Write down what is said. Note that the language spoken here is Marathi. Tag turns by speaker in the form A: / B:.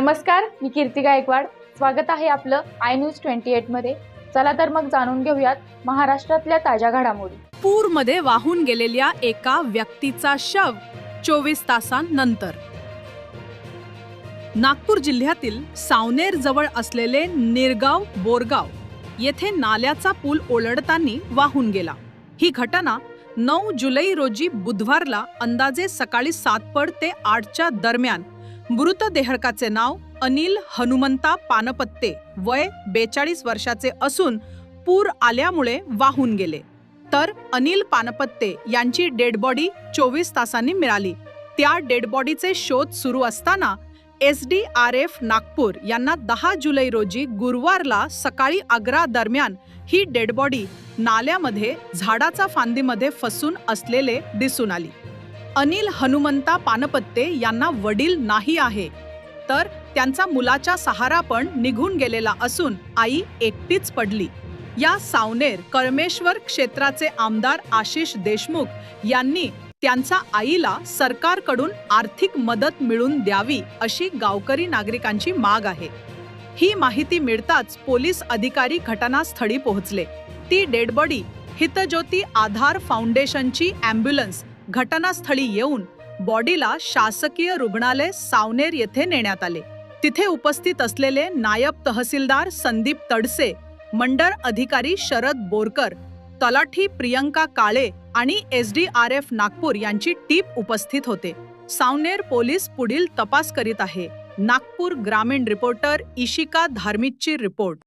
A: नमस्कार मी कीर्ती गायकवाड. स्वागत आहे आपलं आय न्यूज ट्वेंटी मध्ये. चला तर मग जाणून घेऊयात महाराष्ट्रातल्या ताज्या घडामोडी.
B: पूरमध्ये वाहून गेलेल्या एका व्यक्तीचा शव चोवीस तासांनंतर. नागपूर जिल्ह्यातील सावनेर जवळ असलेले निरगाव बोरगाव येथे नाल्याचा पूल ओलडताना वाहून गेला. ही घटना नऊ जुलै रोजी बुधवारला अंदाजे सकाळी सातपड ते आठच्या दरम्यान मृतदेहकाचे नाव अनिल हनुमंता पानपत्ते वय बेचाळीस वर्षाचे असून पूर आल्यामुळे वाहून गेले. तर अनिल पानपत्ते यांची डेड बॉडी चोवीस तासांनी मिळाली. त्या डेड बॉडीचे शोध सुरू असताना S D R F Nagpur यांना दहा जुलै रोजी गुरुवारला सकाळी आग्रा दरम्यान ही डेड बॉडी नाल्यामध्ये झाडाचा फांदीमध्ये फसून असलेले दिसून आली. अनिल हनुमंता पानपत्ते यांना वडील नाही आहे. तर त्यांचा मुलाचा सहारा पण निघून गेलेला असून आई एकटीच पडली. या सावनेर कळमेश्वर क्षेत्राचे आमदार आशिष देशमुख यांनी त्यांच्या आईला सरकारकडून आर्थिक मदत मिळून द्यावी अशी गावकरी नागरिकांची माग आहे. ही माहिती मिळताच पोलीस अधिकारी घटनास्थळी पोहोचले. ती डेडबॉडी हितज्योती आधार फाउंडेशनची अँब्युलन्स घटनास्थळी येऊन बॉडीला शासकीय रुग्णालय सावनेर येथे नेण्यात आले. तिथे उपस्थित असलेले नायब तहसीलदार संदीप तडसे मंडळ अधिकारी शरद बोरकर तलाठी प्रियंका काळे आणि S D R F Nagpur यांची टीप उपस्थित होते. सावनेर पोलीस पुढील तपास करीत आहे. नागपूर ग्रामीण रिपोर्टर इशिका धार्मिकची रिपोर्ट.